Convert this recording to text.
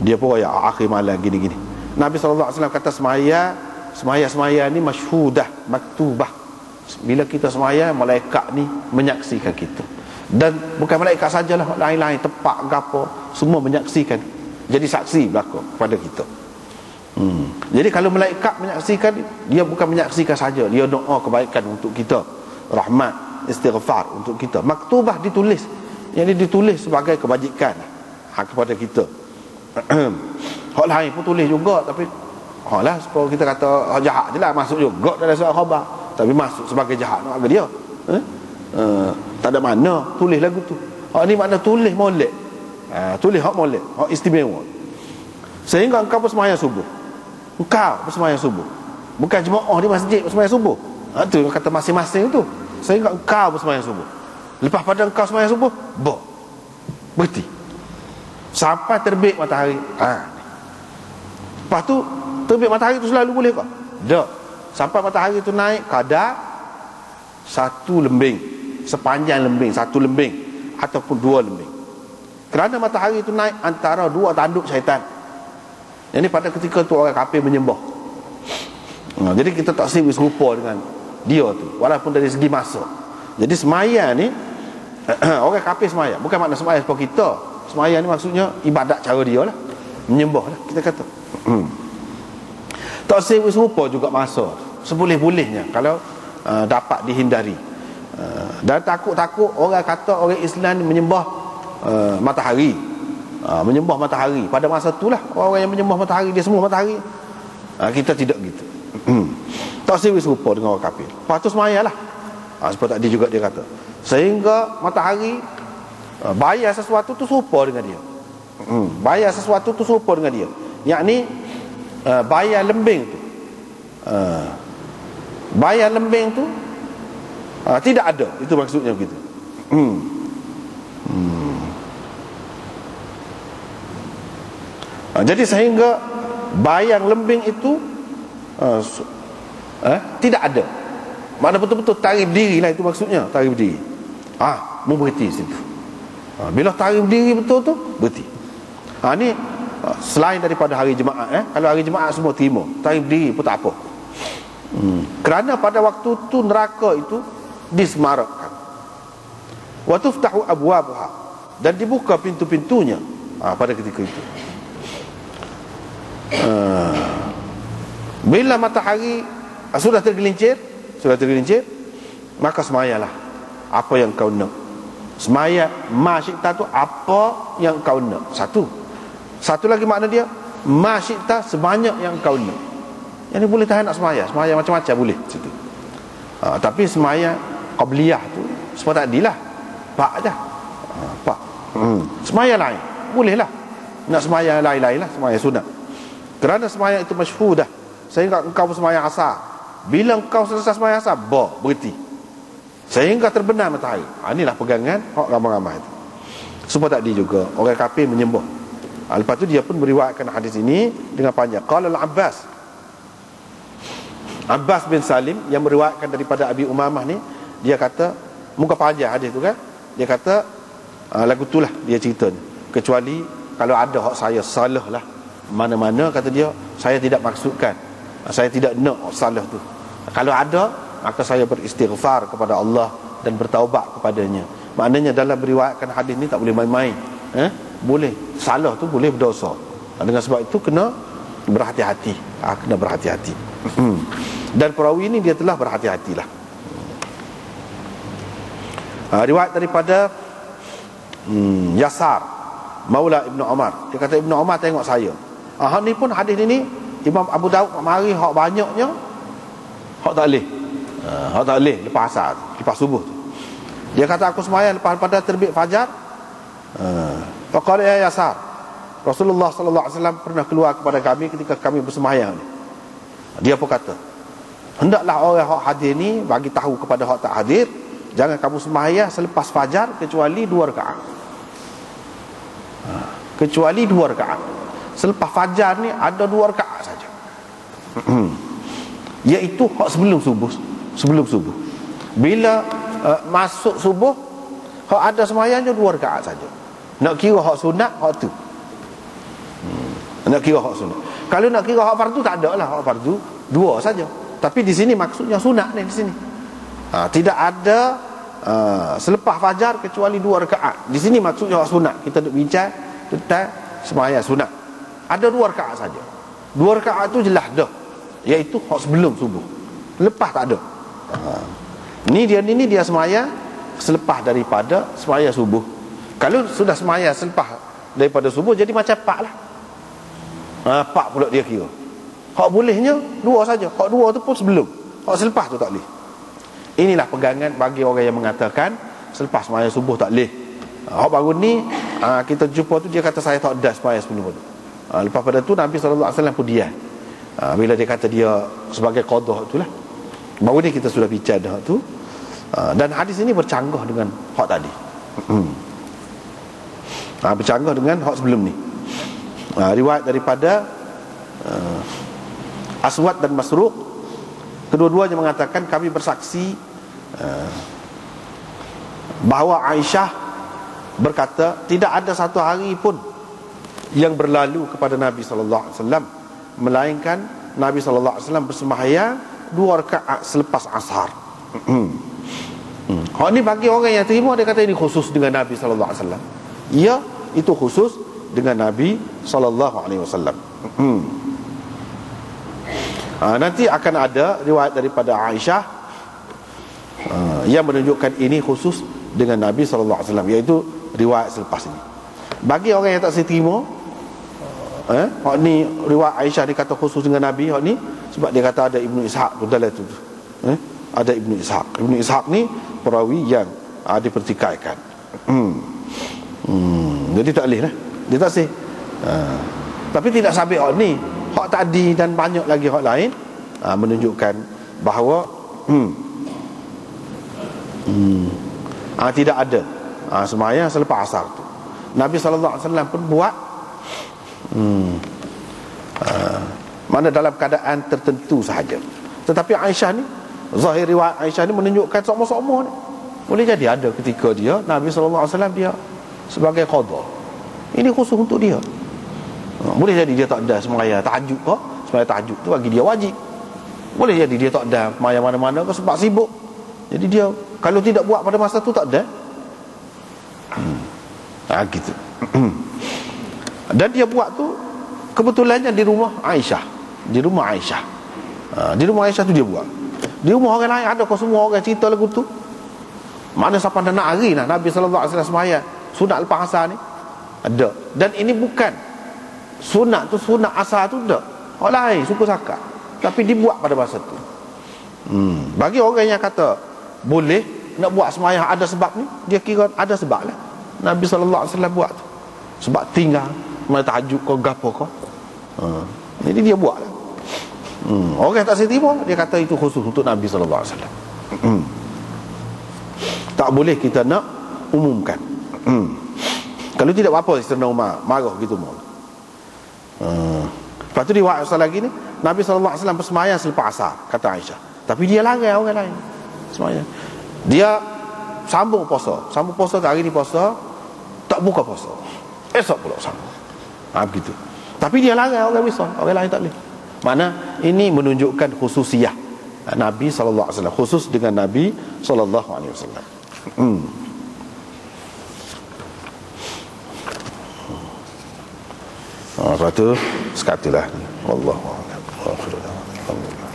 dia pun ya akhir malam gini-gini. Nabi SAW kata semaya semaya-semaya ni masyhudah maktubah. Bila kita semaya malaikat ni menyaksikan kita. Dan bukan malaikat sajalah lain-lain tepak gapo semua menyaksikan. Jadi saksi berlaku pada kita. Hmm. jadi kalau malaikat menyaksikan dia bukan menyaksikan saja. Dia doa kebaikan untuk kita. Rahmat istighfar untuk kita. Maktubah ditulis. Yang ditulis sebagai kebajikan ha, kepada kita hak lain pun tulis juga tapi hak lah kalau kita kata hak jahat je lah masuk juga dalam surat khabar. Tapi masuk sebagai jahat nak dia. Eh? Uh, tak ada mana tulis lagu tu. Hak ni makna tulis molek. Uh, tulis hak molek hak istimewa. Sehingga engkau bersemayang subuh. Engkau bersemayang subuh. Bukan jemaah di masjid bersemayang subuh. Ha, tu kata masing-masing tu. Sehingga engkau bersemayang subuh. Lepas pada engkau semayang subuh bo berhenti sampai terbit matahari. Ha. lepas tu terbit matahari tu selalu boleh kok. Tak sampai matahari tu naik kadar satu lembing. Sepanjang lembing satu lembing. Ataupun dua lembing. Kerana matahari itu naik antara dua tanduk syaitan. Ini pada ketika tu orang kafir menyembah. Nah, jadi kita tak sibuk serupa dengan dia tu walaupun dari segi masa. Jadi semaya ni orang kafir semaya bukan makna semaya seperti kita Semaya ni maksudnya ibadat cara dia lah. Menyembah lah kita kata. Hmm. Tak sewa serupa juga masa. Seboleh-bolehnya Kalau uh, dapat dihindari. Uh, Dan takut-takut orang kata orang Islam menyembah uh, matahari. Uh, Menyembah matahari. Pada masa itulah orang yang menyembah matahari Dia semua matahari uh, Kita tidak gitu. Hmm. Tak sewa serupa dengan orang kafir. Lepas tu semaya lah. Uh, Seperti tadi juga dia kata Sehingga matahari Ah, bayar sesuatu tu serupa dengan dia. Hmm. bayar sesuatu tu serupa dengan dia. Yakni uh, bayar lembing tu. Uh, bayar lembing tu uh, tidak ada. Itu maksudnya begitu. Hmm. Hmm. Uh, jadi sehingga bayar lembing itu uh, uh, tidak ada. Mana betul-betul tarif diri lah itu maksudnya tarif diri. Ah berhenti situ ha, bila tarikh berdiri betul tu berhenti. Ha, ni ha, selain daripada hari jemaah eh kalau hari jemaah semua terima tarikh berdiri pun tak apa. Hmm. kerana pada waktu tu neraka itu disemarakkan. Wa tuftahu abwabuha. Dan dibuka pintu-pintunya ha, pada ketika itu. Ha. bila matahari ha, sudah tergelincir sudah tergelincir maka semayalah apa yang kau nak Semaya masyikta tu apa yang kau nak? Satu. Satu lagi makna dia Masyikta sebanyak yang kau nak. Yang ni boleh tahan nak semaya? Semaya macam-macam boleh situ. Ha, tapi semaya Qabliyah tu Seperti tadi lah. Pak je. Ha, Pak. Hmm. Semaya lain. Boleh lah. Nak semaya lain-lain lah. Semaya sunat. Kerana semaya itu masyhudah Sehingga engkau semaya asar. Bila engkau selesai semaya asar Bah berhenti Sehingga terbenam matahari. Ha, Inilah pegangan Hak ramai-ramai itu. Semua tadi juga Orang kafir menyembah. Ha, Lepas tu dia pun meriwayatkan hadis ini Dengan panjang. Qala al-Abbas. Abbas bin Salim Yang meriwayatkan daripada Abi Umamah ni Dia kata Muka panjang hadis tu kan? Dia kata uh, Lagu tu lah dia cerita ni. Kecuali Kalau ada hak saya salah lah. Mana-mana kata dia Saya tidak maksudkan. Saya tidak nak salah tu. Kalau ada maka saya beristighfar kepada Allah dan bertaubat kepadanya. Maknanya dalam beriwayatkan hadis ni tak boleh main-main. Eh? boleh. Salah tu boleh berdosa. Dengan sebab itu kena berhati-hati. Ha, kena berhati-hati. Dan perawi ini dia telah berhati-hatilah. Ha, riwayat daripada hmm, Yasar Maula Ibnu Umar dia kata Ibnu Umar tengok saya. Ha, ni pun hadis ini Imam Abu Daud mari hak banyaknya hak tak boleh Ha, tak boleh lepas asar lepas subuh tu. Dia kata aku sembahyang lepas pada terbit fajar. Ha. Faqala ya Yasar. Rasulullah sallallahu alaihi wasallam pernah keluar kepada kami ketika kami bersembahyang ni. Dia pun kata, hendaklah orang hak hadir ni bagi tahu kepada hak tak hadir, jangan kamu sembahyang selepas fajar kecuali dua rakaat. Ha. Kecuali dua rakaat. Selepas fajar ni ada dua rakaat saja. Iaitu hak sebelum subuh sebelum subuh bila uh, masuk subuh hak ada semayang je dua rakaat saja nak kira hak sunat hak tu hmm. Nak kira hak sunat. Kalau nak kira hak fardu tak ada lah hak fardu dua saja. Tapi di sini maksudnya sunat ni di sini. Ha, tidak ada uh, selepas fajar kecuali dua rakaat. Di sini maksudnya hak sunat. Kita nak bincang tentang semaya sunat. Ada dua rakaat saja. Dua rakaat tu jelas dah. Iaitu hak sebelum subuh. Lepas tak ada. Ha. Ni dia ni dia semaya selepas daripada semaya subuh. Kalau sudah semaya selepas daripada subuh jadi macam pak lah. Ha, pak pula dia kira. Hak bolehnya dua saja. Hak dua tu pun sebelum. Hak selepas tu tak boleh. Inilah pegangan bagi orang yang mengatakan selepas semaya subuh tak boleh. Ha, hak baru ni ha, kita jumpa tu dia kata saya tak ada semaya sebelum tu. Lepas pada tu Nabi SAW pun dia. Bila dia kata dia sebagai qadah itulah. Baru ni kita sudah bicara dah tu. Ha, dan hadis ini bercanggah dengan hak tadi. Ha, bercanggah dengan hak sebelum ni. Ha, riwayat daripada uh, Aswad dan Masruq kedua-duanya mengatakan kami bersaksi uh, bahawa Aisyah berkata tidak ada satu hari pun yang berlalu kepada Nabi sallallahu alaihi wasallam melainkan Nabi sallallahu alaihi wasallam bersembahyang dua rakaat selepas asar. Hmm. Hmm. Ni bagi orang yang terima dia kata ini khusus dengan Nabi sallallahu alaihi wasallam. Ya, itu khusus dengan Nabi sallallahu alaihi wasallam. Hmm. Ha, nanti akan ada riwayat daripada Aisyah uh, yang menunjukkan ini khusus dengan Nabi sallallahu alaihi wasallam iaitu riwayat selepas ini. Bagi orang yang tak seterima eh hak ni riwayat Aisyah dikata khusus dengan Nabi hak ni sebab dia kata ada Ibnu Ishaq tu dalam tu. Eh ada Ibnu Ishaq. Ibnu Ishaq ni perawi yang uh, dipertikaikan. Hmm. Hmm. Jadi tak boleh lah. Dia tak sih. Ha. Tapi tidak sampai hak ni. Hak tadi dan banyak lagi hak lain ha, menunjukkan bahawa hmm, hmm, ha, tidak ada ha, semayang selepas asar tu. Nabi SAW pun buat hmm, ha, mana dalam keadaan tertentu sahaja. Tetapi Aisyah ni Zahir riwayat Aisyah ni menunjukkan sama-sama ni. Boleh jadi ada ketika dia Nabi SAW dia sebagai qadha. Ini khusus untuk dia. Ha, Boleh jadi dia tak ada semaya tahajud ke Semaya tahajud tu bagi dia wajib. Boleh jadi dia tak ada semaya mana-mana ke sebab sibuk. Jadi dia Kalau tidak buat pada masa tu tak ada. Hmm. ha, gitu Dan dia buat tu Kebetulannya di rumah Aisyah. Di rumah Aisyah. Ha, Di rumah Aisyah tu dia buat. Di rumah orang lain ada kau semua orang cerita lagu tu? Mana siapa nak hari lah Nabi SAW semaya Sunat lepas asal ni? Ada. Dan ini bukan. Sunat tu sunat asal tu tak. Orang lain suku sakat tapi dibuat pada masa tu. Hmm. bagi orang yang kata boleh nak buat semayang ada sebab ni? Dia kira ada sebab lah Nabi SAW buat tu. Sebab tinggal mana tahajud kau gapo kau hmm. jadi dia buat lah hmm. orang tak seterima dia kata itu khusus untuk Nabi SAW hmm. tak boleh kita nak umumkan hmm. Kalau tidak apa Sayyidina Umar marah gitu mau. Hmm. Lepas tu riwayat asal lagi ni Nabi SAW bersemayang selepas asar Kata Aisyah Tapi dia larang orang lain Semayang Dia sambung puasa Sambung puasa hari ni puasa Tak buka puasa Esok pula sambung ha, begitu. Tapi dia larang orang bisa Orang lain tak boleh. Mana? Ini menunjukkan khususiyah. Nabi SAW Khusus dengan Nabi SAW Hmm. Ha, lepas tu sekatilah. Wallahu a'lam.